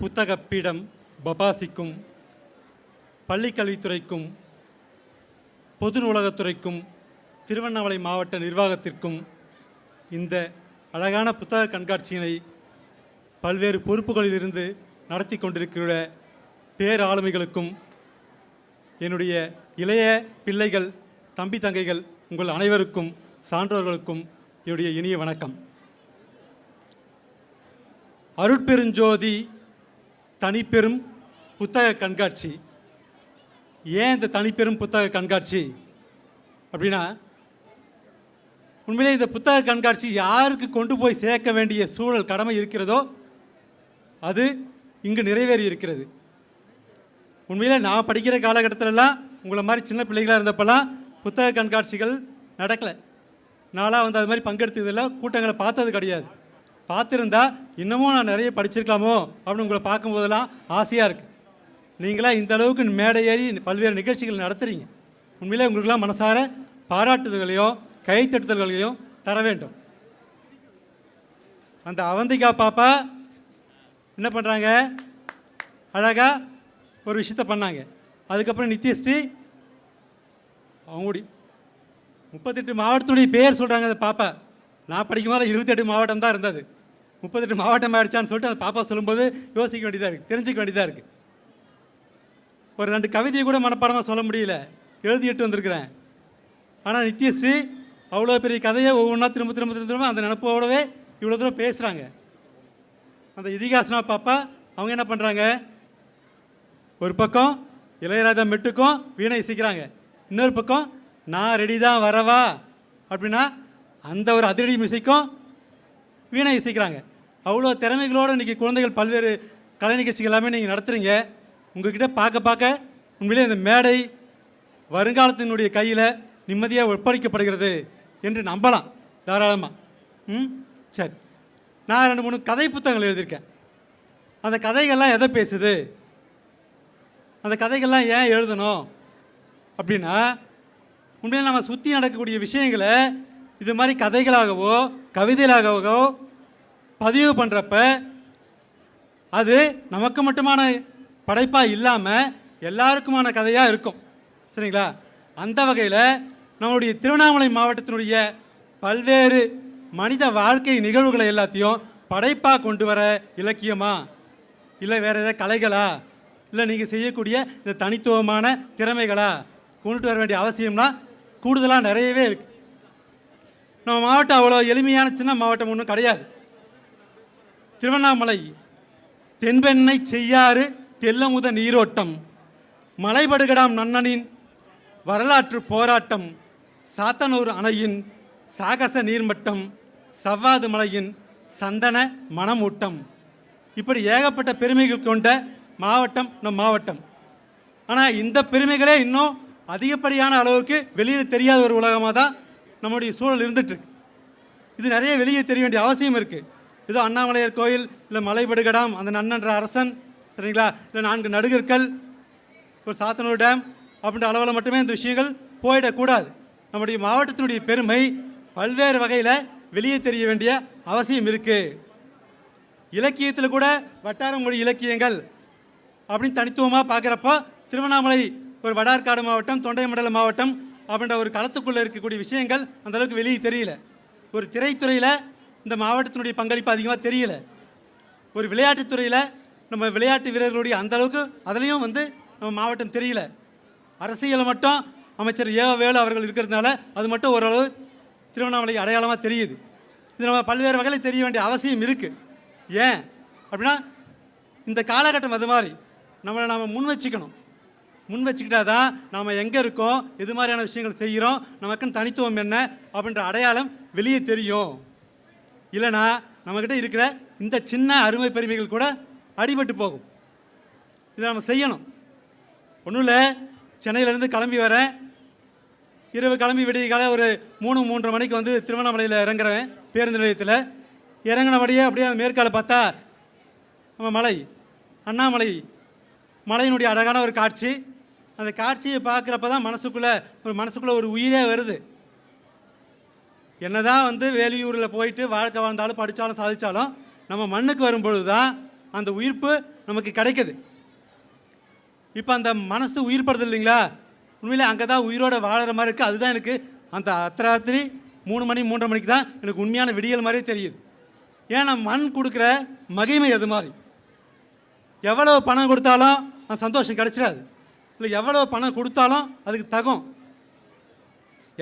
புத்தக பீடம் பபாசிக்கும் பள்ளிக்கல்வித்துறைக்கும் பொது நூலகத்துறைக்கும் திருவண்ணாமலை மாவட்ட நிர்வாகத்திற்கும் இந்த அழகான புத்தக கண்காட்சியினை பல்வேறு பொறுப்புகளிலிருந்து நடத்தி கொண்டிருக்கிற பேராளுமைகளுக்கும் என்னுடைய இளைய பிள்ளைகள் தம்பி தங்கைகள் உங்கள் அனைவருக்கும் சான்றோர்களுக்கும் என்னுடைய இனிய வணக்கம். அருட்பெருஞ்சோதி தனிப்பெரும் புத்தக கண்காட்சி. ஏன் இந்த தனிப்பெரும் புத்தக கண்காட்சி? அப்படின்னா உண்மையிலே இந்த புத்தக கண்காட்சி யாருக்கு கொண்டு போய் சேர்க்க வேண்டிய சூழல் கடமை இருக்கிறதோ அது இங்கு நிறைவேறி இருக்கிறது. உண்மையிலே நான் படிக்கிற காலகட்டத்திலலாம் உங்களை மாதிரி சின்ன பிள்ளைகளாக இருந்தப்பெல்லாம் புத்தக கண்காட்சிகள் நடக்கலை. நாளாக வந்து அது மாதிரி பங்கெடுத்ததில்லை கூட்டங்களை பார்த்தது கிடையாது. பார்த்துருந்தா இன்னமும் நான் நிறைய படிச்சிருக்கலாமோ அப்படின்னு உங்களை பார்க்கும்போதெல்லாம் ஆசையாக இருக்குது நீங்களாம் இந்த அளவுக்கு மேடை ஏறி பல்வேறு நிகழ்ச்சிகள் நடத்துகிறீங்க உண்மையிலே உங்களுக்கெல்லாம் மனசார பாராட்டுதல்களையும் கைத்தட்டுதல்களையும் தர வேண்டும். அந்த அவந்திகா பாப்பா என்ன பண்ணுறாங்க அழகாக ஒரு விஷயத்த பண்ணாங்க. அதுக்கப்புறம் நித்யஸ்ரீ அவங்களுடைய முப்பத்தெட்டு மாவட்டத்துடைய பேர் சொல்கிறாங்க அந்த பாப்பா. நான் படிக்கும் போது இருபத்தெட்டு மாவட்டம் தான் இருந்தது. முப்பத்தெட்டு மாவட்டம் ஆயிடுச்சான்னு சொல்லிட்டு அந்த பாப்பா சொல்லும்போது யோசிக்க வேண்டியதாக இருக்குது தெரிஞ்சிக்க வேண்டியதாக இருக்குது ஒரு ரெண்டு கவிதையை கூட மனப்பாடமாக சொல்ல முடியல. எழுதிட்டு வந்திருக்கிறேன். ஆனால் நித்யஸ்ரீ அவ்வளோ பெரிய கதையை ஒவ்வொன்றா திரும்ப திரும்ப திரும்ப திரும்ப அந்த நினப்போடவே இவ்வளோ தூரம் பேசுகிறாங்க அந்த இதிகாசனா பாப்பா அவங்க என்ன பண்ணுறாங்க ஒரு பக்கம் இளையராஜா மெட்டுக்கும் வீணை இசைக்கிறாங்க. இன்னொரு பக்கம் நான் ரெடி தான் வரவா? அப்படின்னா அந்த ஒரு அதிரடி இசைக்கும் வீணை இசைக்கிறாங்க. அவ்வளோ திறமைகளோடு இன்றைக்கி குழந்தைகள் பல்வேறு கலை நிகழ்ச்சிகள் எல்லாமே நீங்கள் நடத்துகிறீங்க உங்கள்கிட்ட பார்க்க பார்க்க உண்மையிலே இந்த மேடை வருங்காலத்தினுடைய கையில் நிம்மதியாக ஒப்படைக்கப்படுகிறது என்று நம்பலாம் தாராளமாக ம்? சரி. நான் ரெண்டு மூணு கதை புத்தகங்கள் எழுதியிருக்கேன். அந்த கதைகள்லாம் எதை பேசுது? அந்த கதைகள்லாம் ஏன் எழுதணும்? அப்படின்னா உண்மையிலே நம்ம சுற்றி நடக்கக்கூடிய விஷயங்களை இது மாதிரி கதைகளாகவோ கவிதைகளாகவோ பதிவு பண்ணுறப்ப அது நமக்கு மட்டுமான படைப்பாக இல்லாமல் எல்லாருக்குமான கதையாக இருக்கும். சரிங்களா? அந்த வகையில் நம்மளுடைய திருவண்ணாமலை மாவட்டத்தினுடைய பல்வேறு மனித வாழ்க்கை நிகழ்வுகளை எல்லாத்தையும் படைப்பாக கொண்டு வர இலக்கியமா? இல்லை வேறு ஏதாவது கலைகளா? இல்லை நீங்கள் செய்யக்கூடிய இந்த தனித்துவமான திறமைகளா? கொண்டுட்டு வர வேண்டிய அவசியம்னா கூடுதலாக நிறையவே இருக்குது நம்ம மாவட்டம் அவ்வளோ எளிமையான சின்ன மாவட்டம் ஒன்றும் கிடையாது. திருவண்ணாமலை தென்பெண்ணை செய்யாறு தெல்லமுத நீரோட்டம் மலைபடுகடாம் நன்னனின் வரலாற்று போராட்டம் சாத்தனூர் அணையின் சாகச நீர்மட்டம் சவ்வாது மலையின் சந்தன மணமூட்டம். இப்படி ஏகப்பட்ட பெருமைகள் கொண்ட மாவட்டம் நம் மாவட்டம். ஆனால் இந்த பெருமைகளே இன்னும் அதிகப்படியான அளவுக்கு வெளியில் தெரியாத ஒரு உலகமாக தான் நம்முடைய சூழல் இருந்துட்டுருக்கு. இது நிறைய வெளியே தெரிய வேண்டிய அவசியம் இருக்குது ஏதோ அண்ணாமலையார் கோயில் இல்லை மலைபடுகடாம் அந்த நன்னன்ற அரசன் சரிங்களா? இல்லை நான்கு நடுகர்கள் ஒரு சாத்தனூர் டேம் அப்படின்ற அளவில் மட்டுமே இந்த விஷயங்கள் போயிடக்கூடாது. நம்முடைய மாவட்டத்தினுடைய பெருமை பல்வேறு வகையில் வெளியே தெரிய வேண்டிய அவசியம் இருக்குது இலக்கியத்தில் கூட வட்டார மொழி இலக்கியங்கள் அப்படின்னு தனித்துவமாக பார்க்குறப்போ திருவண்ணாமலை ஒரு வடார்காடு மாவட்டம் தொண்டை மண்டல மாவட்டம் அப்படின்ற ஒரு களத்துக்குள்ளே இருக்கக்கூடிய விஷயங்கள் அந்தளவுக்கு வெளியே தெரியல. ஒரு திரைத்துறையில் இந்த மாவட்டத்தினுடைய பங்களிப்பு அதிகமாக தெரியல. ஒரு விளையாட்டுத்துறையில் நம்ம விளையாட்டு வீரர்களுடைய அந்தளவுக்கு அதுலேயும் வந்து நம்ம மாவட்டம் தெரியல. அரசியலில் மட்டும் அமைச்சர் ஏ வேலு அவர்கள் இருக்கிறதுனால அது மட்டும் ஓரளவு திருவண்ணாமலை அடையாளமாக தெரியுது. இது நம்ம பல்வேறு வகையில் தெரிய வேண்டிய அவசியம் இருக்குது ஏன்? அப்படின்னா இந்த காலகட்டம் அது மாதிரி. நம்மளை நாம் முன் வச்சுக்கணும். முன் வச்சுக்கிட்டா தான் நாம் எங்கே இருக்கோம் எது மாதிரியான விஷயங்கள் செய்கிறோம் நமக்குன்னு தனித்துவம் என்ன அப்படின்ற அடையாளம் வெளியே தெரியும். இல்லைனா நம்மக்கிட்ட இருக்கிற இந்த சின்ன அருமை பெருமைகள் கூட அடிபட்டு போகும். இதை நம்ம செய்யணும். ஒன்றும் இல்லை சென்னையிலேருந்து கிளம்பி வரேன். இரவு கிளம்பி விடிய காலை ஒரு மூணு மூன்றரை மணிக்கு வந்து திருவண்ணாமலையில் இறங்குறேன் பேருந்து நிலையத்தில். இறங்கினபடியே அப்படியே அந்த மேற்கால பார்த்தா நம்ம மலை அண்ணாமலை மலையினுடைய அழகான ஒரு காட்சி. அந்த காட்சியை பார்க்குறப்ப தான் மனசுக்குள்ளே ஒரு மனசுக்குள்ளே ஒரு உயிரே வருது. என்னதான் வந்து வெளியூரில் போயிட்டு வாழ்க்கை வாழ்ந்தாலும் படித்தாலும் சாதித்தாலும் நம்ம மண்ணுக்கு வரும்பொழுது தான் அந்த உயிர்ப்பு நமக்கு கிடைக்குது. இப்போ அந்த மனசு உயிர் படுது இல்லைங்களா? உண்மையில் அங்கே தான் உயிரோடு வாழற மாதிரி இருக்குது அதுதான் எனக்கு அந்த அத்தராத்திரி மூணு மணி மூன்றரை மணிக்கு தான் எனக்கு உண்மையான விடியல் மாதிரியே தெரியுது. ஏன்னா மண் கொடுக்குற மகிமை அது மாதிரி. எவ்வளோ பணம் கொடுத்தாலும் அந்த சந்தோஷம் கிடச்சிடாது. இல்லை எவ்வளோ பணம் கொடுத்தாலும் அதுக்கு தகும்.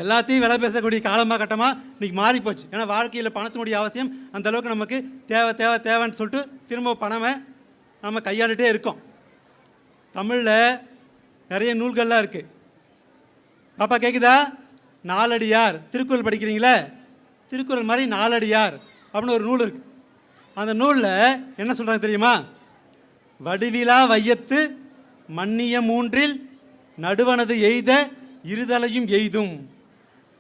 எல்லாத்தையும் விலை பேசக்கூடிய காலமாக கட்டமாக இன்றைக்கி மாறி போச்சு ஏன்னா வாழ்க்கையில் பணத்தினுடைய அவசியம் அந்த அளவுக்கு நமக்கு தேவை தேவை தேவைன்னு சொல்லிட்டு திரும்ப பணமை நம்ம கையாண்டுகிட்டே இருக்கோம். தமிழில் நிறைய நூல்கள்லாம் இருக்குது பாப்பா கேட்குதா நாலடியார். திருக்குறள் படிக்கிறீங்களே? திருக்குறள் மாதிரி நாலடியார் அப்படின்னு ஒரு நூல் இருக்குது அந்த நூலில் என்ன சொல்கிறாங்க தெரியுமா? வடிவிலா வையத்து மன்னிய மூன்றில் நடுவனது எய்த இருதலையும் எய்தும்.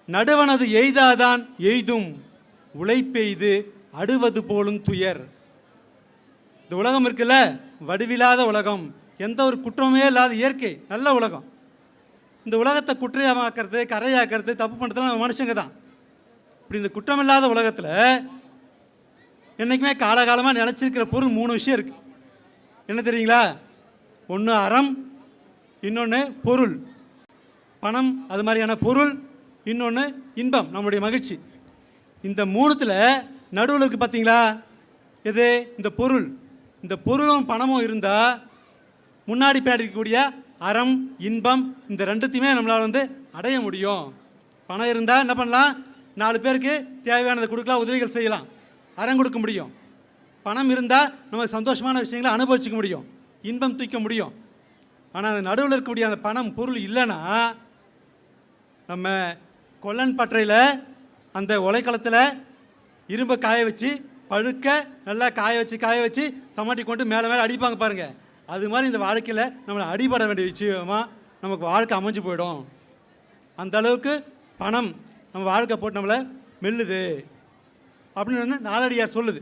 நடுவனது எய்தாதான் எய்தும். உழைப்பெய்து அடுவது போலும் துயர். இந்த உலகம் இருக்குல்ல? வடிவில்லாத உலகம். எந்த ஒரு குற்றமே இல்லாத இயற்கை. நல்ல உலகம். இந்த உலகத்தை குற்றையமாக்கிறது கரையாக்கிறது தப்பு பண்ணுறதுலாம் நம்ம மனுஷங்க தான். இப்படி இந்த குற்றமில்லாத உலகத்தில் என்றைக்குமே காலகாலமாக நினச்சிருக்கிற பொருள் மூணு விஷயம் இருக்குது என்ன தெரியுங்களா? ஒன்று அறம் இன்னொன்று பொருள். பணம் அது மாதிரியான பொருள் இன்னொன்று இன்பம் நம்முடைய மகிழ்ச்சி. இந்த மூணுத்தில் நடுவில் இருக்குது பார்த்தீங்களா எது? இந்த பொருள். இந்த பொருளும் பணமும் இருந்தால் முன்னாடி பேடிக்கக்கூடிய அறம் இன்பம் இந்த ரெண்டுத்தையுமே நம்மளால் வந்து அடைய முடியும். பணம் இருந்தால் என்ன பண்ணலாம்? நாலு பேருக்கு தேவையானதை கொடுக்கலாம் உதவிகள் செய்யலாம். அறம் கொடுக்க முடியும். பணம் இருந்தால் நம்ம சந்தோஷமான விஷயங்களை அனுபவிச்சுக்க முடியும். இன்பம் தூக்க முடியும். ஆனால் அந்த நடுவில் இருக்கக்கூடிய அந்த பணம் பொருள் இல்லைன்னா நம்ம கொல்லன் பற்றையில் அந்த உலைக்களத்தில் இரும்பை காய வச்சு பழுக்க நல்லா காய வச்சு காய வச்சு சமாட்டி கொண்டு மேலே மேலே அடிப்பாங்க பாருங்கள் அது மாதிரி இந்த வாழ்க்கையில் நம்மளை அடிபட வேண்டிய விஷயமாக நமக்கு வாழ்க்கை அமைஞ்சு போயிடும். அந்த அளவுக்கு பணம் நம்ம வாழ்க்கை போட்டு நம்மளை மெல்லுது. அப்படின்னு வந்து நாலடியார் சொல்லுது.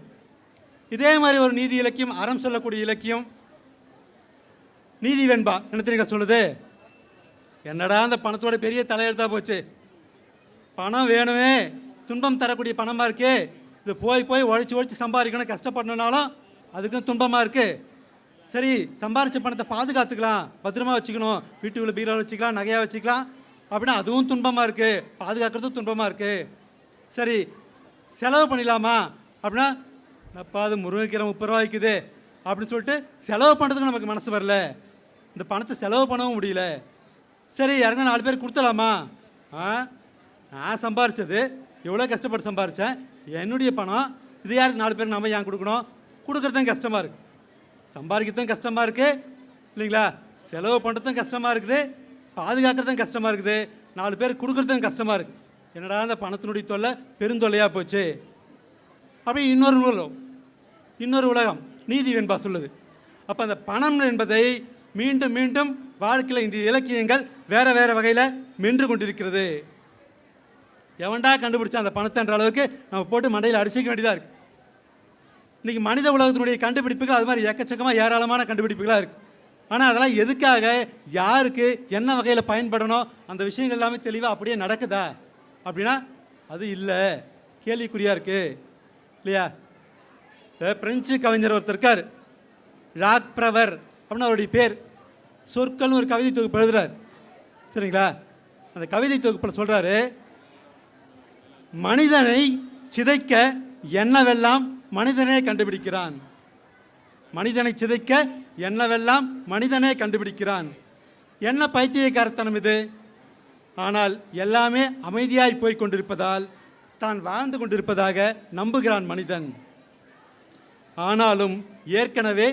இதே மாதிரி ஒரு நீதி இலக்கியம் அறம் சொல்லக்கூடிய இலக்கியம் நீதி வேண்பா. என்ன தெரியுங்க சொல்லுது? என்னடா அந்த பணத்தோட பெரிய தலையெழுத்தா போச்சு? பணம் வேணுமே. துன்பம் தரக்கூடிய பணமாக இருக்கே. இது போய் போய் உழைச்சி உழைச்சி சம்பாதிக்கணும். கஷ்டப்படணுனாலும் அதுக்கும் துன்பமாக இருக்குது சரி சம்பாரிச்ச பணத்தை பாதுகாத்துக்கலாம். பத்திரமா வச்சுக்கணும். வீட்டுக்குள்ளே பீரோவில் வச்சுக்கலாம். நகையாக வச்சுக்கலாம். அப்படின்னா அதுவும் துன்பமாக இருக்குது பாதுகாக்கிறதும் துன்பமாக இருக்குது சரி செலவு பண்ணிடலாமா? அப்படின்னா நப்பா அது முருங்கைக்கீரை முப்பது ரூபா விற்குது அப்படின்னு சொல்லிட்டு செலவு பண்ணுறதுக்கு நமக்கு மனசு வரல. இந்த பணத்தை செலவு பண்ணவும் முடியல. சரி யாருங்க நாலு பேர் கொடுத்துடலாமா? ஆ? நான் சம்பாரித்தது எவ்வளோ கஷ்டப்பட்டு சம்பாரித்தேன் என்னுடைய பணம் இது யாருக்கு நாலு பேர் நம்ம ஏன் கொடுக்கணும்? கொடுக்குறதும் கஷ்டமாக இருக்குது சம்பாதிக்கிறதும் கஷ்டமாக இருக்குது இல்லைங்களா? செலவு பண்ணுறதும் கஷ்டமாக இருக்குது. பாதுகாக்கிறதும் கஷ்டமாக இருக்குது. நாலு பேர் கொடுக்குறதும் கஷ்டமாக இருக்குது என்னடா அந்த பணத்தினுடைய தொல்லை பெருந்தொல்லையாக போச்சு? அப்படி இன்னொரு நூலும் இன்னொரு உலகம் நீதி வெண்பா சொல்லுது. அப்போ அந்த பணம் என்பதை மீண்டும் மீண்டும் வாழ்க்கையில் இந்த இலக்கியங்கள் வேறு வேறு வகையில் மென்று கொண்டிருக்கிறது. எவன்டா கண்டுபிடிச்ச அந்த பணத்தைன்ற அளவுக்கு நம்ம போட்டு மண்டையில் அடிச்சிக்க வேண்டியதாக இருக்குது இன்றைக்கி மனித உலகத்தினுடைய கண்டுபிடிப்புகள் அது மாதிரி எக்கச்சக்கமாக ஏராளமான கண்டுபிடிப்புகளாக இருக்குது ஆனால் அதெல்லாம் எதுக்காக யாருக்கு என்ன வகையில் பயன்படணும் அந்த விஷயங்கள் எல்லாமே தெளிவாக அப்படியே நடக்குதா? அப்படின்னா அது இல்லை. கேள்விக்குறியாக இருக்குது இல்லையா? பிரெஞ்சு கவிஞர் ஒருத்தர் இருக்கார். ராக் பிரவர் அப்படின்னு அவருடைய பேர். சொற்கள்னு ஒரு கவிதை தொகுப்பு எழுதுறாரு. சரிங்களா? அந்த கவிதை தொகுப்பில் சொல்கிறாரு மனிதனை சிதைக்க என்னவெல்லாம் மனிதனே கண்டுபிடிக்கிறான்? மனிதனை சிதைக்க என்னவெல்லாம் மனிதனே கண்டுபிடிக்கிறான்? என்ன பைத்தியக்காரத்தனம் இது? ஆனால் எல்லாமே அமைதியாய் போய் கொண்டிருப்பதால் தான் வாழ்ந்து கொண்டிருப்பதாக நம்புகிறான் மனிதன். ஆனாலும் ஏற்கனவே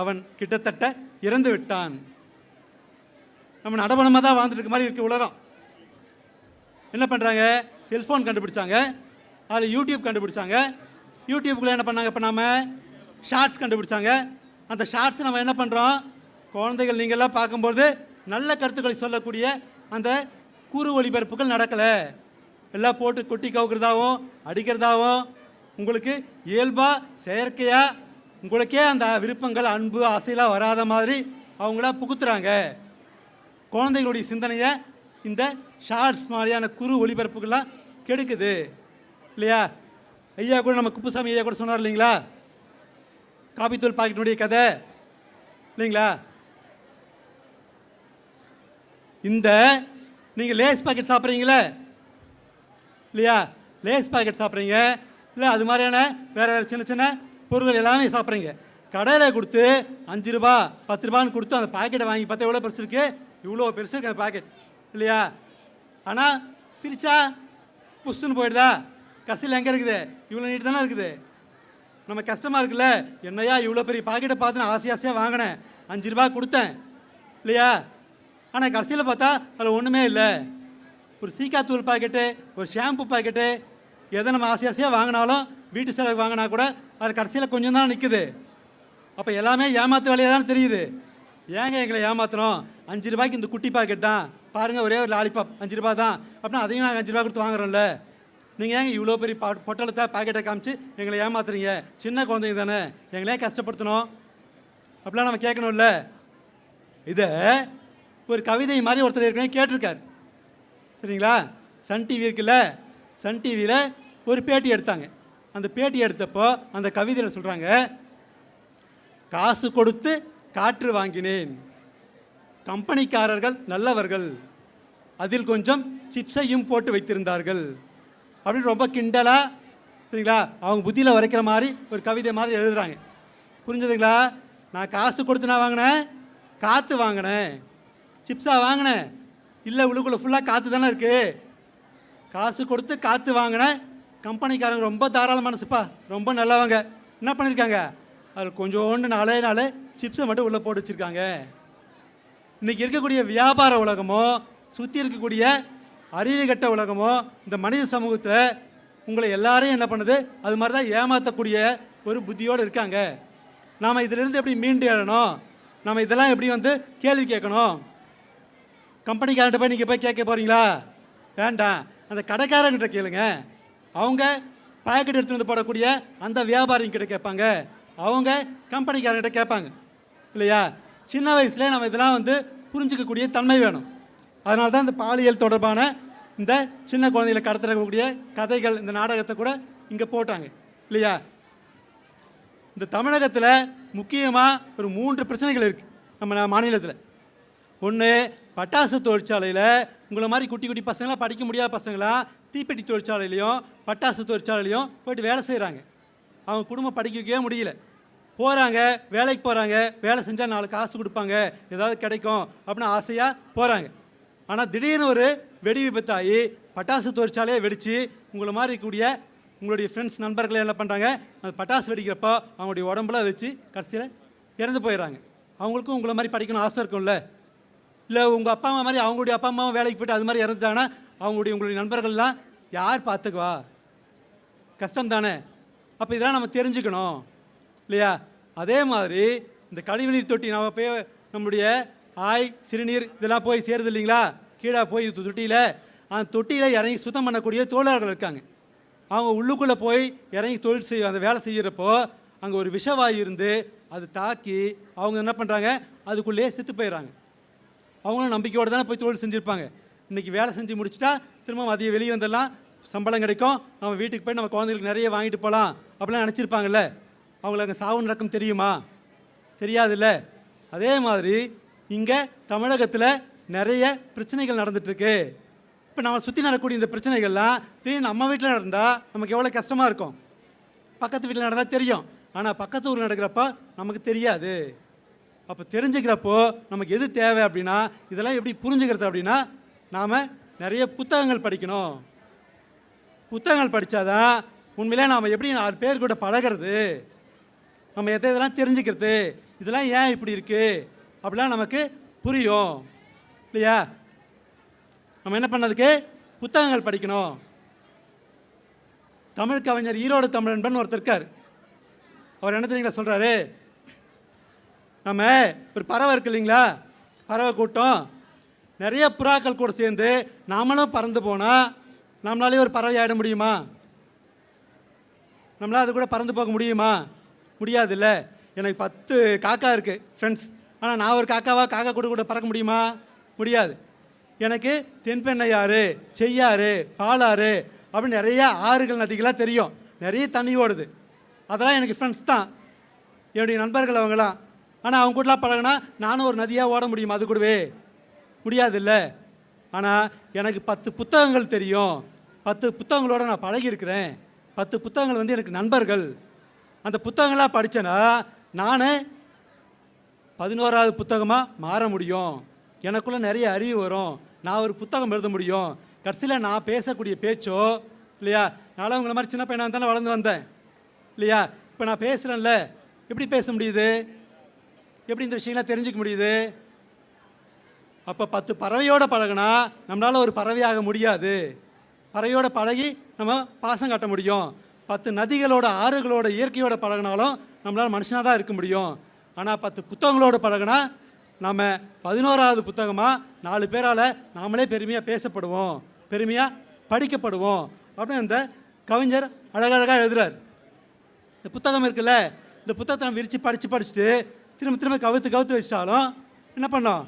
அவன் கிட்டத்தட்ட இறந்து விட்டான். நம்ம நடபணமாக தான் வாழ்ந்துட்டு இருக்க மாதிரி இருக்கு உலகம். என்ன பண்ணுறாங்க செல்ஃபோன் கண்டுபிடிச்சாங்க. அதில் யூடியூப் கண்டுபிடிச்சாங்க. யூடியூப்குள்ளே என்ன பண்ணாங்க? இப்போ ஷார்ட்ஸ் கண்டுபிடிச்சாங்க. அந்த ஷார்ட்ஸ் நம்ம என்ன பண்ணுறோம் குழந்தைகள் நீங்கள்லாம் பார்க்கும்போது நல்ல கருத்துக்களை சொல்லக்கூடிய அந்த கூறு ஒளிபரப்புகள் நடக்கலை. எல்லாம் போட்டு கொட்டி கவுக்கிறதாவும் அடிக்கிறதாவும் உங்களுக்கு இயல்பாக செயற்கையாக உங்களுக்கே அந்த விருப்பங்கள் அன்பு ஆசையெல்லாம் வராத மாதிரி அவங்கள புகுத்துறாங்க. குழந்தைகளுடைய சிந்தனையை இந்த ஷார்ட்ஸ் மாதிரியான குறு ஒளிபரப்புகள்லாம் கெடுக்குது. இல்லையா? ஐயா கூட நம்ம குப்புசாமி ஐயா கூட சொன்னார் இல்லைங்களா? காபித்தூள் பாக்கெட்டினுடைய கதை. இல்லைங்களா? இந்த நீங்கள் லேஸ் பாக்கெட் சாப்பிட்றீங்களே? இல்லையா? லேஸ் பாக்கெட் சாப்பிட்றீங்க. இல்லை அது மாதிரியான வேறு வேறு சின்ன சின்ன பொருட்கள் எல்லாமே சாப்பிட்றீங்க. கடையில் கொடுத்து அஞ்சு ரூபா பத்து ரூபான்னு கொடுத்து அந்த பாக்கெட்டை வாங்கி பார்த்தா எவ்வளோ பெருசு இருக்குது இவ்வளோ பெருசு இருக்குது அந்த பாக்கெட் இல்லையா? ஆனால் பிரிச்சா புஷ்ஷுன்னு போயிடுதா? கடைசியில் எங்கே இருக்குது? இவ்வளோ நீட்டு தானே இருக்குது. நம்ம கஷ்டமாக இருக்குல்ல என்னையா இவ்வளோ பெரிய பாக்கெட்டை பார்த்து நான் ஆசை ஆசையாக வாங்கினேன். அஞ்சு ரூபா கொடுத்தேன். இல்லையா? ஆனால் கடைசியில் பார்த்தா அதில் ஒன்றுமே இல்லை. ஒரு சீக்காத்தூள் பாக்கெட்டு ஒரு ஷாம்பு பாக்கெட்டு எதை நம்ம ஆசை ஆசையாக வாங்கினாலும் வீட்டு செலவு வாங்கினா கூட அது கடைசியில் கொஞ்சம் தான் நிற்குது அப்போ எல்லாமே ஏமாத்து வேலையாக தான் தெரியுது. ஏங்க எங்களை ஏமாத்துறோம்? அஞ்சு ரூபாய்க்கு இந்த குட்டி பாக்கெட் தான். பாருங்கள் ஒரே ஒரு லாலிபாப் அஞ்சு ரூபா தான். அப்படின்னா அதையும் நாங்கள் அஞ்சு ரூபா கொடுத்து வாங்குறோம்ல. நீங்கள் ஏங்க இவ்வளோ பெரிய பா பொட்டலத்தை பாக்கெட்டை காமிச்சு எங்களை ஏமாத்துறீங்க? சின்ன குழந்தைங்க தானே. எங்களே கஷ்டப்படுத்தணும். அப்படிலாம் நம்ம கேட்கணும்ல. இதை ஒரு கவிதை மாதிரி ஒருத்தர் ஏற்கனவே கேட்டிருக்கார். சரிங்களா? சன் டிவி இருக்குல்ல? சன் டிவியில் ஒரு பேட்டி எடுத்தாங்க. அந்த பேட்டி எடுத்தப்போ அந்த கவிதையில் சொல்கிறாங்க காசு கொடுத்து காற்று வாங்கினேன். கம்பெனிக்காரர்கள் நல்லவர்கள். அதில் கொஞ்சம் சிப்ஸையும் போட்டு வைத்திருந்தார்கள். அப்படின்னு ரொம்ப கிண்டலாக சரிங்களா? அவங்க புத்தியில் வரைக்கிற மாதிரி ஒரு கவிதை மாதிரி எழுதுறாங்க. புரிஞ்சதுங்களா? நான் காசு கொடுத்து நான் வாங்கினேன். காற்று வாங்கினேன். சிப்ஸாக வாங்கினேன். இல்லை உள்ளுக்குள்ளே ஃபுல்லாக காற்று தானே இருக்குது காசு கொடுத்து காற்று வாங்கினேன். கம்பெனிக்காரங்க ரொம்ப தாராள மனசுப்பா ரொம்ப நல்லவங்க. என்ன பண்ணியிருக்காங்க அதில் கொஞ்சோண்டு நாளே நாளே சிப்ஸை மட்டும் உள்ளே போட்டு வச்சுருக்காங்க. இன்றைக்கி இருக்கக்கூடிய வியாபார உலகமோ சுற்றி இருக்கக்கூடிய அறிவு கட்ட உலகமோ இந்த மனித சமூகத்தில் உங்களை எல்லாரையும் என்ன பண்ணுது? அது மாதிரி தான் ஏமாற்றக்கூடிய ஒரு புத்தியோடு இருக்காங்க. நாம் இதிலிருந்து எப்படி மீண்டு எழணும் நம்ம இதெல்லாம் எப்படி வந்து கேள்வி கேட்கணும்? கம்பெனிக்காரன்ட்ட போய் நீங்கள் போய் கேட்க போகிறீங்களா வேண்டாம். அந்த கடைக்காரன்கிட்ட கேளுங்க. அவங்க பாக்கெட் எடுத்து வந்து போடக்கூடிய அந்த வியாபாரிங்கிட்ட கேட்பாங்க. அவங்க கம்பெனிக்காரங்கிட்ட கேட்பாங்க. இல்லையா? சின்ன வயசுல நம்ம இதெல்லாம் வந்து புரிஞ்சுக்கக்கூடிய தன்மை வேணும். அதனால தான் இந்த பாலியல் தொடர்பான இந்த சின்ன குழந்தைகளை கடத்தக்கூடிய கதைகள் இந்த நாடகத்தை கூட இங்கே போட்டாங்க. இல்லையா? இந்த தமிழகத்தில் முக்கியமாக ஒரு மூன்று பிரச்சனைகள் இருக்குது நம்ம மாநிலத்தில். ஒன்று பட்டாசு தொழிற்சாலையில் உங்களை மாதிரி குட்டி குட்டி பசங்களாம் படிக்க முடியாத பசங்களாம் தீப்பெட்டி தொழிற்சாலையிலையும் பட்டாசு தொழிற்சாலையிலையும் போயிட்டு வேலை செய்கிறாங்க அவங்க குடும்பம் படிக்க வைக்கவே முடியல. போகிறாங்க வேலைக்கு போகிறாங்க வேலை செஞ்சால் நாலு காசு கொடுப்பாங்க ஏதாவது கிடைக்கும் அப்படின்னு ஆசையாக போகிறாங்க ஆனால் திடீர்னு ஒரு வெடி விபத்தாகி பட்டாசு தொழிற்சாலையை வெடித்து உங்களை மாதிரி இருக்கக்கூடிய உங்களுடைய ஃப்ரெண்ட்ஸ் நண்பர்களே என்ன பண்ணுறாங்க அந்த பட்டாசு வெடிக்கிறப்போ அவங்களுடைய உடம்புல வச்சு கடைசியில் இறந்து போயிடுறாங்க. அவங்களுக்கும் உங்களை மாதிரி படிக்கணும் ஆசை இருக்கும்ல. இல்லை உங்கள் அப்பா அம்மா மாதிரி அவங்களுடைய அப்பா அம்மாவும் வேலைக்கு போயிட்டு அது மாதிரி இறந்துட்டாங்கன்னா அவங்களுடைய உங்களுடைய நண்பர்கள்லாம் யார் பார்த்துக்குவா? கஷ்டம் தானே அப்போ இதெல்லாம் நம்ம தெரிஞ்சுக்கணும். இல்லையா? அதே மாதிரி இந்த கழிவுநீர் தொட்டி நம்ம போய் நம்முடைய ஆய் சிறுநீர் இதெல்லாம் போய் சேருது இல்லைங்களா? கீழே போய் தொட்டியில் அந்த தொட்டியில் இறங்கி சுத்தம் பண்ணக்கூடிய தொழிலாளர்கள் இருக்காங்க. அவங்க உள்ளுக்குள்ளே போய் இறங்கி தொழில் செய்ய அந்த வேலை செய்கிறப்போ அங்கே ஒரு விஷவாயு இருந்து அது தாக்கி அவங்க என்ன பண்ணுறாங்க அதுக்குள்ளேயே செத்து போயிடுறாங்க. அவங்களும் நம்பிக்கையோடு தானே போய் தொழில் செஞ்சுருப்பாங்க. இன்றைக்கி வேலை செஞ்சு முடிச்சிட்டா திரும்ப மதியம் வெளியே வந்துடலாம் சம்பளம் கிடைக்கும் நம்ம வீட்டுக்கு போய் நம்ம குழந்தைகளுக்கு நிறைய வாங்கிட்டு போகலாம் அப்படிலாம் நினச்சிருப்பாங்கல்ல. அவங்களுக்கு அங்கே சாவு நடக்கும் தெரியுமா? தெரியாதுல்ல. அதே மாதிரி இங்கே தமிழகத்தில் நிறைய பிரச்சனைகள் நடந்துட்டுருக்கு. இப்போ நம்ம சுற்றி நடக்கக்கூடிய இந்த பிரச்சனைகள்லாம் திடீர்னு நம்ம வீட்டில் நடந்தால் நமக்கு எவ்வளோ கஷ்டமாக இருக்கும்? பக்கத்து வீட்டில் நடந்தால் தெரியும். ஆனால் பக்கத்து ஊரில் நடக்கிறப்ப நமக்கு தெரியாது. அப்போ தெரிஞ்சுக்கிறப்போ நமக்கு எது தேவை அப்படின்னா இதெல்லாம் எப்படி புரிஞ்சுக்கிறது அப்படின்னா நாம் நிறைய புத்தகங்கள் படிக்கணும். புத்தகங்கள் படித்தாதான் உண்மையிலே நாம் எப்படி ஆறு பேர் கூட பழகிறது நம்ம எதை இதெல்லாம் தெரிஞ்சுக்கிறது இதெல்லாம் ஏன் இப்படி இருக்குது அப்படிலாம் நமக்கு புரியும். இல்லையா? நம்ம என்ன பண்ணதுக்கு? புத்தகங்கள் படிக்கணும். தமிழ் கவிஞர் ஈரோடு தமிழன்பன் ஒருத்தர் இருக்கார். அவர் என்ன தெரியுங்களா சொல்கிறாரு நம்ம ஒரு பறவை இருக்கு இல்லைங்களா? பறவை கூட்டம். நிறைய புறாக்கள் கூட சேர்ந்து நாமளும் பறந்து போனால் நம்மளாலே ஒரு பறவை ஆகிட முடியுமா? நம்மளால் அது கூட பறந்து போக முடியுமா? முடியாதுல்ல. எனக்கு பத்து காக்கா இருக்குது ஃப்ரெண்ட்ஸ் ஆனால் நான் ஒரு காக்காவா காக்கா கூட கூட பறக்க முடியுமா? முடியாது. எனக்கு தென்பெண்ணையாறு செய்யாறு பாலாறு அப்படின்னு நிறைய ஆறுகள் நதிகளாக தெரியும். நிறைய தண்ணி ஓடுது. அதெல்லாம் எனக்கு ஃப்ரெண்ட்ஸ் தான். என்னுடைய நண்பர்கள் அவங்களாம் ஆனால் அவங்க கூடலாம் பழகினா நானும் ஒரு நதியாக ஓட முடியும் அது கூடவே. முடியாதுல்ல. ஆனால் எனக்கு பத்து புத்தகங்கள் தெரியும். பத்து புத்தகங்களோட நான் பழகியிருக்கிறேன். பத்து புத்தகங்கள் வந்து எனக்கு நண்பர்கள். அந்த புத்தகங்களாக படித்தேன்னா நான் பதினோராவது புத்தகமாக மாற முடியும். எனக்குள்ளே நிறைய அறிவு வரும். நான் ஒரு புத்தகம் எழுத முடியும். கடைசியில் நான் பேசக்கூடிய பேச்சோ இல்லையா? நானும் உங்களை மாதிரி சின்ன பையனாக தானே வளர்ந்து வந்தேன். இல்லையா? இப்போ நான் பேசுகிறேன்ல எப்படி பேச முடியுது? எப்படி இந்த விஷயங்கள்லாம் தெரிஞ்சுக்க முடியுது? அப்போ பத்து பறவையோடு பழகுனா நம்மளால் ஒரு பறவையாக முடியாது. பறவையோட பழகி நம்ம பாசம் காட்ட முடியும். பத்து நதிகளோட ஆறுகளோட இயற்கையோட பழகினாலும் நம்மளால் மனுஷனாக தான் இருக்க முடியும். ஆனால் பத்து புத்தகங்களோட பழகுனா நம்ம பதினோராவது புத்தகமாக நாலு பேரால் நாமளே பெருமையாக பேசப்படுவோம். பெருமையாக படிக்கப்படுவோம். அப்படின்னு இந்த கவிஞர் அழகழகாக எழுதுறார். இந்த புத்தகம் இருக்குல்ல இந்த புத்தகத்தை நம்ம விரித்து படித்து படிச்சுட்டு திரும்ப திரும்ப கவுத்து கவுத்து வச்சாலும் என்ன பண்ணோம்?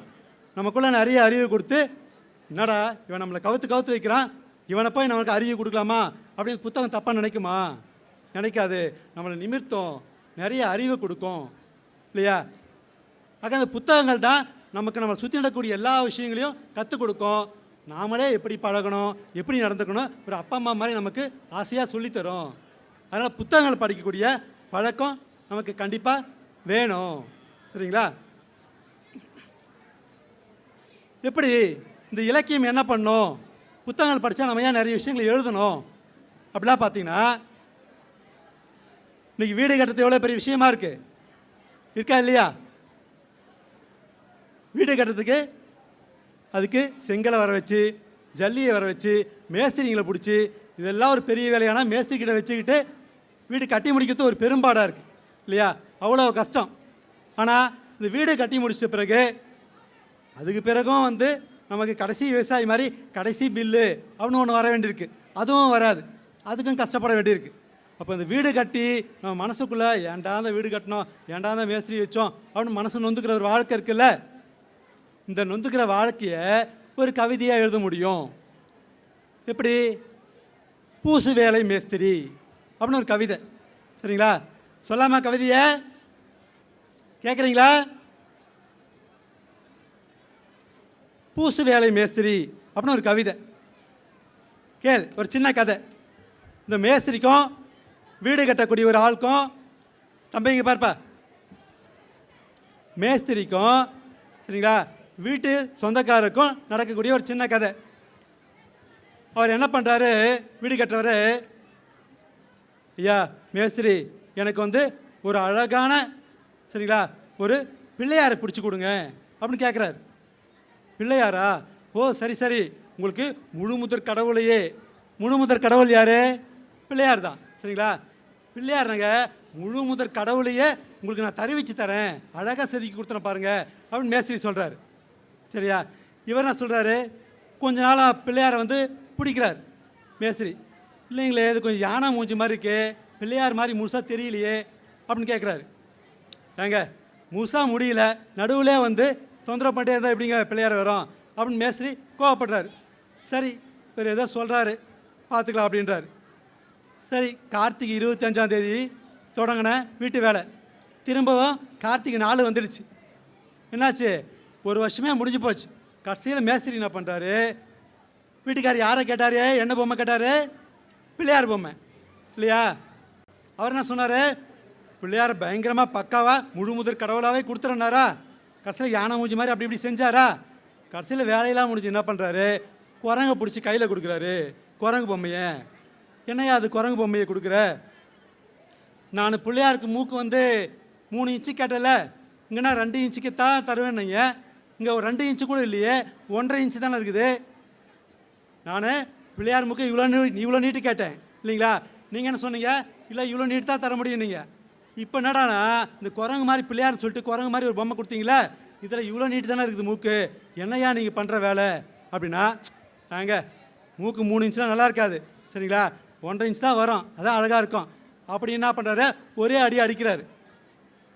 நமக்குள்ளே நிறைய அறிவு கொடுத்து என்னடா இவன் நம்மளை கவுத்து கவுத்து வைக்கிறான். இவனை போய் நம்மளுக்கு அறிவு கொடுக்கலாமா? அப்படின்னு புத்தகம் தப்பாக நினைக்குமா? நினைக்காது. நம்மளை நிமிர்த்தம். நிறைய அறிவு கொடுக்கும். இல்லையா? ஆக அந்த புத்தகங்கள் தான் நமக்கு நம்ம சுற்றி நடக்கக்கூடிய எல்லா விஷயங்களையும் கற்றுக் கொடுக்கும். நாமளே எப்படி பழகணும்? எப்படி நடந்துக்கணும்? ஒரு அப்பா அம்மா மாதிரி நமக்கு ஆசையாக சொல்லித்தரும் அதனால் புத்தகங்கள் படிக்கக்கூடிய பழக்கம் நமக்கு கண்டிப்பாக வேணும். சரிங்களா? எப்படி இந்த இலக்கியம் என்ன பண்ணும்? புத்தகங்கள் படித்தா நம்ம ஏன் நிறைய விஷயங்களை எழுதணும்? அப்படிலாம் பார்த்தீங்கன்னா இன்றைக்கி வீடு கட்டுறது எவ்வளோ பெரிய விஷயமா இருக்குது இருக்கா இல்லையா? வீடு கட்டுறதுக்கு அதுக்கு செங்கலை வர வச்சு ஜல்லியை வர வச்சு மேஸ்திரிங்களை பிடிச்சி இதெல்லாம் ஒரு பெரிய வேலையான மேஸ்திரிக்கிட்ட வச்சுக்கிட்டு வீடு கட்டி முடிக்கிறது ஒரு பெரும்பாடாக இருக்குது இல்லையா? அவ்வளோ கஷ்டம். ஆனால் இந்த வீடு கட்டி முடிச்ச பிறகு அதுக்கு பிறகும் வந்து நமக்கு கடைசி விவசாயி மாதிரி கடைசி பில்லு அப்படின்னு ஒன்று வர வேண்டியிருக்கு. அதுவும் வராது. அதுக்கும் கஷ்டப்பட வேண்டியிருக்கு. அப்போ இந்த வீடு கட்டி நம்ம மனசுக்குள்ளே ஏன்டா அந்த வீடு கட்டினோம்? ஏன்டா அந்த மேஸ்திரி வச்சோம்? அப்படின்னு மனசு நொந்துக்கிற ஒரு வாழ்க்கை இருக்குல்ல? இந்த நொந்துக்கிற வாழ்க்கையை ஒரு கவிதையாக எழுத முடியும். எப்படி? பூசு வேலை மேஸ்திரி அப்படின்னு ஒரு கவிதை. சரிங்களா? சொல்லாமா கவிதையை கேட்குறீங்களா பூசு வேலை மேஸ்திரி அப்படின்னு ஒரு கவிதை. கேள் ஒரு சின்ன கதை. இந்த மேஸ்திரிக்கும் வீடு கட்டக்கூடிய ஒரு ஆளுக்கும் தம்பிங்க பார்ப்பா. மேஸ்திரிக்கும் சரிங்களா வீட்டு சொந்தக்காரருக்கும் நடக்கக்கூடிய ஒரு சின்ன கதை. அவர் என்ன பண்ணுறாரு வீடு கட்டுறவர் ஐயா மேஸ்திரி எனக்கு வந்து ஒரு அழகான சரிங்களா? ஒரு பிள்ளையாரை பிடிச்சி கொடுங்க அப்படின்னு கேட்குறாரு பிள்ளையாரா? ஓ சரி சரி. உங்களுக்கு முழு முதற் கடவுளையே. முழு முதற் கடவுள் யாரு? பிள்ளையார் தான். சரிங்களா? பிள்ளையாருங்க முழு முதற் கடவுளையே உங்களுக்கு நான் தருவிச்சு தரேன். அழகாக செதுக்கி கொடுத்துறேன் பாருங்க அப்படின்னு மேஸ்திரி சொல்கிறாரு சரியா? இவர் என்ன சொல்கிறாரு கொஞ்ச நாளாக பிள்ளையாரை வந்து பிடிக்கிறார் மேஸ்திரி. இல்லைங்களே இது கொஞ்சம் யானை மூஞ்சி மாதிரி இருக்கே. பிள்ளையார் மாதிரி முழுசாக தெரியலையே அப்படின்னு கேட்குறாரு ஏங்க முழுசாக முடியல நடுவில் வந்து தொந்தரவு பண்ணிட்டே இருந்தால் எப்படிங்க பிள்ளையார் வரும்? அப்படின்னு மேஸ்திரி கோவப்படுறாரு. சரி இவர் ஏதோ சொல்கிறாரு பார்த்துக்கலாம் அப்படின்றாரு. சரி கார்த்திகை இருபத்தஞ்சாம் தேதி தொடங்கின வீட்டு வேலை. திரும்பவும் கார்த்திகை நாலு வந்துடுச்சு. என்னாச்சு? ஒரு வருஷமே முடிஞ்சு போச்சு. கடைசியில் மேஸ்திரி என்ன பண்ணுறாரு வீட்டுக்கார் யாரை கேட்டார்? என்ன பொம்மை கேட்டார்? பிள்ளையார் பொம்மை. இல்லையா? அவர் என்ன சொன்னார்? பிள்ளையார் பயங்கரமாக பக்காவாக முழு முதற் கடவுளாகவே கொடுத்துறனாரா கடைசியில் யானை மூஞ்சி மாதிரி அப்படி இப்படி செஞ்சாரா? கடைசியில் வேலையெல்லாம் முடிஞ்சு என்ன பண்ணுறாரு குரங்கை பிடிச்சி கையில் கொடுக்குறாரு. குரங்கு பொம்மையை. என்னையா அது குரங்கு பொம்மையை கொடுக்குற? நான் பிள்ளையாருக்கு மூக்கு வந்து மூணு இன்ச்சு கேட்டல. இங்கன்னா ரெண்டு இன்ச்சுக்கு தான் தருவேன்னீங்க இங்கே ஒரு ரெண்டு இன்ச்சு கூட இல்லையே. ஒன்றரை இன்ச்சு தானே இருக்குது. நான் பிள்ளையார் மூக்கு இவ்வளோ நீ இவ்வளோ நீட்டு கேட்டேன். இல்லைங்களா? நீங்கள் என்ன சொன்னீங்க? இல்லை இவ்வளோ நீட்டு தான் தர முடியும் நீங்கள் இப்போ என்னடானா இந்த குரங்கு மாதிரி பிள்ளையார்னு சொல்லிட்டு குரங்கு மாதிரி ஒரு பொம்மை கொடுத்தீங்களே இதில் இவ்வளோ நீட்டு தானே இருக்குது மூக்கு? என்னையா நீங்கள் பண்ணுற வேலை? அப்படின்னா நாங்க மூக்கு மூணு இன்ச்லாம் நல்லா இருக்காது. சரிங்களா? ஒன்றரை இன்ச் தான் வரும். அதான் அழகாக இருக்கும். அப்படி என்ன பண்ணுறாரு ஒரே அடி அடிக்கிறாரு.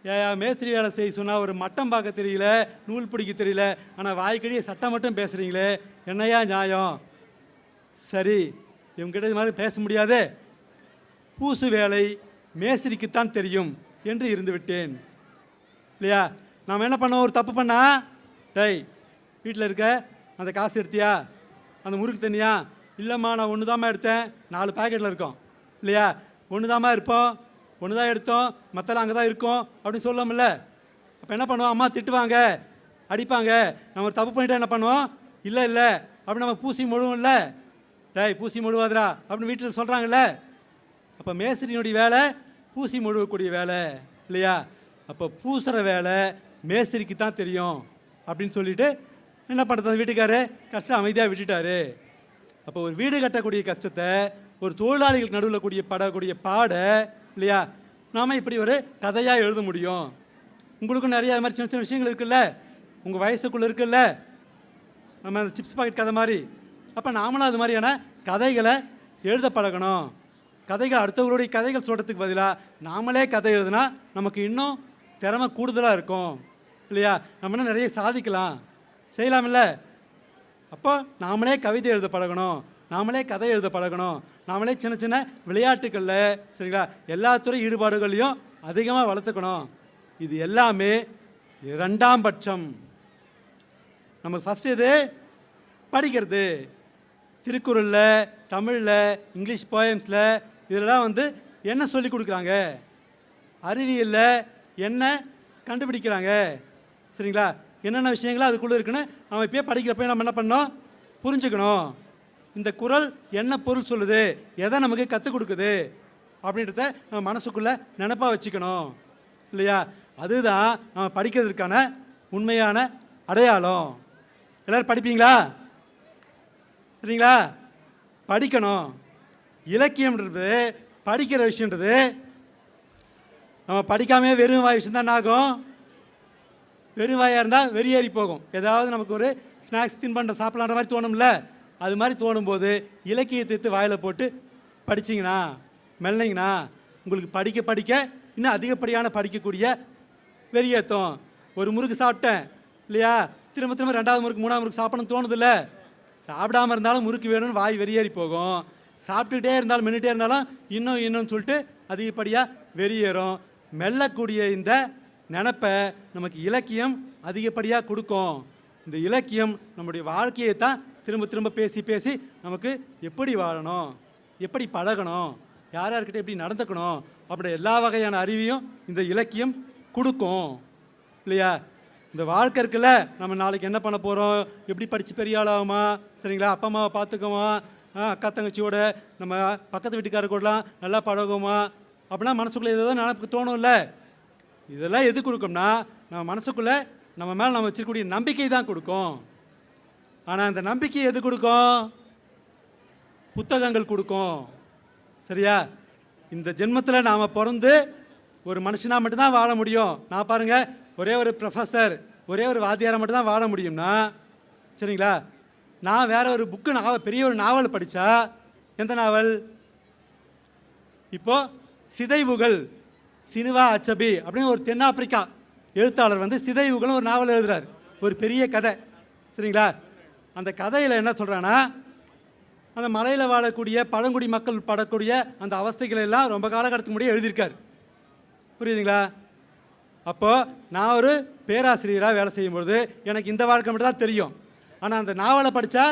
ஏயா மேஸ்திரி வேலை செய்ய சொன்னால் ஒரு மட்டம் பார்க்க தெரியல நூல் பிடிக்க தெரியல ஆனால் வாய்க்கடியே சட்டம் மட்டும் பேசுகிறீங்களே என்னையா நியாயம்? சரி இவங்ககிட்ட இது மாதிரி பேச முடியாதே. பூசு வேலை மேஸ்திரிக்குத்தான் தெரியும் என்று இருந்துவிட்டேன். இல்லையா? நாம் என்ன பண்ணோம்? ஒரு தப்பு பண்ணா? டேய் வீட்டில் இருக்க அந்த காசு எடுத்தியா? அந்த முறுக்கு தண்ணியா? இல்லைம்மா நான் ஒன்று தாம்மா எடுத்தேன். நாலு பாக்கெட்டில் இருக்கோம். இல்லையா? ஒன்று தாம்மா இருப்போம் ஒன்று தான் எடுத்தோம். மற்றெல்லாம் அங்கே தான் இருக்கும். அப்படின்னு சொல்லலாம்ல அப்போ என்ன பண்ணுவோம்? அம்மா திட்டுவாங்க. அடிப்பாங்க. நம்ம ஒரு தப்பு பண்ணிட்டா என்ன பண்ணுவோம்? இல்லை இல்லை. அப்படி நம்ம பூசி முழுவோம்ல டேய் பூசி முழுவாதரா அப்படின்னு வீட்டில் சொல்கிறாங்கல்ல அப்போ மேஸ்திரியினுடைய வேலை பூசி முழுகக்கூடிய வேலை இல்லையா? அப்போ பூசுகிற வேலை மேஸ்திரிக்கு தான் தெரியும் அப்படின்னு சொல்லிட்டு என்ன பண்ணுறது அந்த வீட்டுக்காரு கஷ்டம் அமைதியாக விட்டுட்டாரு. அப்போ ஒரு வீடு கட்டக்கூடிய கஷ்டத்தை ஒரு தொழிலாளிகள் நடுவில் கூடிய படக்கூடிய பாட இல்லையா? நாம் இப்படி ஒரு கதையாக எழுத முடியும். உங்களுக்கும் நிறைய அது மாதிரி சின்ன சின்ன விஷயங்கள் இருக்குல்ல? உங்கள் வயசுக்குள்ளே இருக்குல்ல? நம்ம அந்த சிப்ஸ் பாக்கெட் கதை மாதிரி. அப்போ நாமளும் அது மாதிரியான கதைகளை எழுத பழகணும். கதைகள் அடுத்தவங்களுடைய கதைகள் சொல்கிறதுக்கு பதிலாக நாமளே கதை எழுதுனா நமக்கு இன்னும் திறமை கூடுதலாக இருக்கும். இல்லையா? நம்ம இன்னும் நிறைய சாதிக்கலாம். செய்யலாமில்ல? அப்போ நாமளே கவிதை எழுத பழகணும். நாமளே கதை எழுத பழகணும். நாமளே சின்ன சின்ன விளையாட்டுகளில் சரிங்களா? எல்லா துறை ஈடுபாடுகளையும் அதிகமாக வளர்த்துக்கணும். இது எல்லாமே இரண்டாம் பட்சம். நமக்கு ஃபஸ்ட் இது படிக்கிறது. திருக்குறளில் தமிழில் இங்கிலீஷ் போயம்ஸில் இதெல்லாம் வந்து என்ன சொல்லி கொடுக்குறாங்க? அறிவியலில் என்ன கண்டுபிடிக்கிறாங்க? சரிங்களா? என்னென்ன விஷயங்களோ அதுக்குள்ளே இருக்குன்னு நம்ம இப்போயே படிக்கிறப்ப நம்ம என்ன பண்ணோம் புரிஞ்சுக்கணும். இந்த குரல் என்ன பொருள் சொல்லுது? எதை நமக்கு கற்றுக் கொடுக்குது? அப்படின்றத நம்ம மனசுக்குள்ளே நினப்பாக வச்சுக்கணும். இல்லையா? அதுதான் நம்ம படிக்கிறதுக்கான உண்மையான அடையாளம். எல்லோரும் படிப்பீங்களா? சரிங்களா? படிக்கணும். இலக்கியம்ன்றது படிக்கிற விஷயன்றது நம்ம படிக்காமே வெறும் வாய் விஷயம் தான் ஆகும்? வெறும் வாயாக இருந்தால் வெறியேறி போகும். ஏதாவது நமக்கு ஒரு ஸ்நாக்ஸ் தின்பண்டம் சாப்பிட்லான்ற மாதிரி தோணும்ல? அது மாதிரி தோணும்போது இலக்கியத்தை எடுத்து வாயில் போட்டு படிச்சிங்கன்னா மெல்லிங்கன்னா உங்களுக்கு படிக்க படிக்க இன்னும் அதிகப்படியான படிக்கக்கூடிய வெறியேற்றும் ஒரு முறுக்கு சாப்பிட்டேன் இல்லையா? திரும்ப திரும்ப ரெண்டாவது முறுக்கு மூணாவது முறுக்கு சாப்பிடணும்னு தோணுதில்ல? சாப்பிடாம இருந்தாலும் முறுக்கு வேணும்னு வாய் வெறியேறி போகும். சாப்பிட்டுக்கிட்டே இருந்தாலும் மின்னுட்டே இருந்தாலும் இன்னும் இன்னும் சொல்லிட்டு அதிகப்படியாக வெறியேறும் மெல்லக்கூடிய இந்த நினப்பை நமக்கு இலக்கியம் அதிகப்படியாக கொடுக்கும். இந்த இலக்கியம் நம்முடைய வாழ்க்கையை தான் திரும்ப திரும்ப பேசி பேசி நமக்கு எப்படி வாழணும்? எப்படி பழகணும்? யார் யார்கிட்ட எப்படி நடந்துக்கணும்? அப்படி எல்லா வகையான அறிவையும் இந்த இலக்கியம் கொடுக்கும். இல்லையா? இந்த வாழ்க்கை இருக்குல்ல நம்ம நாளைக்கு என்ன பண்ண போகிறோம் எப்படி படித்து பெரிய ஆளாகுமா? சரிங்களா? அப்பா அம்மாவை பார்த்துக்குவோம்? அக்கா தங்கச்சியோட நம்ம பக்கத்து வீட்டுக்காரர் கூடலாம் நல்லா பழகுமா அப்படின்னா மனசுக்குள்ளே ஏதோ நினப்புக்கு தோணும்ல. இதெல்லாம் எது கொடுக்கும்னா நம்ம மனசுக்குள்ளே நம்ம மேலே நம்ம வச்சிருக்கக்கூடிய நம்பிக்கை தான் கொடுக்கும். ஆனால் அந்த நம்பிக்கை எது கொடுக்கும்? புத்தகங்கள் கொடுக்கும். சரியா? இந்த ஜென்மத்தில் நாம் பிறந்து ஒரு மனுஷனாக மட்டும்தான் வாழ முடியும். நான் பாருங்கள் ஒரே ஒரு ப்ரொஃபஸர் ஒரே ஒரு வாத்தியாரை மட்டும்தான் வாழ முடியும்னா சரிங்களா? நான் வேற ஒரு புக்கு நாவல் பெரிய ஒரு நாவல் படித்தா எந்த நாவல்? இப்போ சிதைவுகள் சினிவா அச்சபி அப்படின்னு ஒரு தென்னாப்பிரிக்கா எழுத்தாளர் வந்து சிதைவுகள் ஒரு நாவல் எழுதுறாரு. ஒரு பெரிய கதை. சரிங்களா? அந்த கதையில் என்ன சொல்கிறான்னா அந்த மலையில் வாழக்கூடிய பழங்குடி மக்கள் படக்கூடிய அந்த அவஸ்தைகளை எல்லாம் ரொம்ப காலகட்டத்துக்கு முன்னாடியே எழுதியிருக்காரு. புரியுதுங்களா? அப்போது நான் ஒரு பேராசிரியராக வேலை செய்யும்பொழுது எனக்கு இந்த வாழ்க்கை மட்டும் தான் தெரியும். ஆனால் அந்த நாவலை படித்தா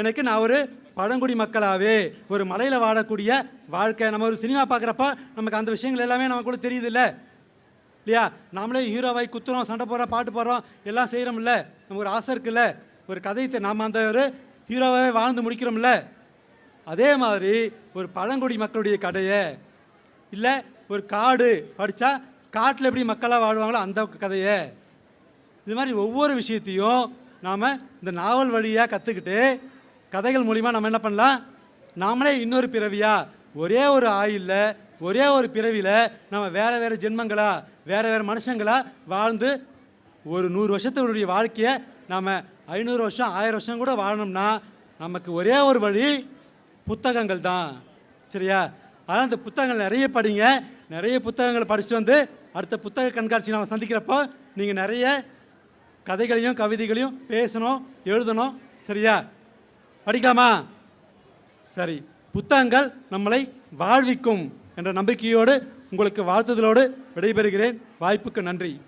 எனக்கு நான் ஒரு பழங்குடி மக்களாகவே ஒரு மலையில் வாழக்கூடிய வாழ்க்கை. நம்ம ஒரு சினிமா பார்க்குறப்ப நமக்கு அந்த விஷயங்கள் எல்லாமே நமக்குள்ள தெரியுது இல்லை இல்லையா? நாமளே ஹீரோவாய் குத்துறோம் சண்டை போடுறோம் பாட்டு போடுறோம் எல்லாம் செய்கிறோம்ல நமக்கு ஒரு ஆசை இருக்குல்ல. ஒரு கதையத்தை நாம் அந்த ஒரு ஹீரோவாகவே வாழ்ந்து முடிக்கிறோம்ல. அதே மாதிரி ஒரு பழங்குடி மக்களுடைய கதையை இல்லை ஒரு காடு படித்தா காட்டில் எப்படி மக்களாக வாழ்வாங்களோ அந்த கதையை. இது மாதிரி ஒவ்வொரு விஷயத்தையும் நாம் இந்த நாவல் வழியாக கற்றுக்கிட்டு கதைகள் மூலிமா நம்ம என்ன பண்ணலாம்? நாமளே இன்னொரு பிறவியாக ஒரே ஒரு ஆயில்ல ஒரே ஒரு பிறவியில் நம்ம வேறு வேறு ஜென்மங்களா வேறு வேறு மனுஷங்களா வாழ்ந்து ஒரு நூறு வருஷத்தினுடைய வாழ்க்கையை நாம் ஐநூறு வருஷம் ஆயிரம் வருஷம் கூட வாழணும்னா நமக்கு ஒரே ஒரு வழி புத்தகங்கள் தான். சரியா? ஆனால் அந்த புத்தகங்கள் நிறைய படிங்க. நிறைய புத்தகங்களை படிச்சுட்டு வந்து அடுத்த புத்தக கண்காட்சி நம்ம சந்திக்கிறப்போ நீங்கள் நிறைய கதைகளையும் கவிதைகளையும் பேசணும் எழுதணும். சரியா? படிக்கலாமா? சரி. புத்தகங்கள் நம்மளை வாழ்விக்கும் என்ற நம்பிக்கையோடு உங்களுக்கு வாழ்த்துதலோடு விடைபெறுகிறேன். வாய்ப்புக்கு நன்றி.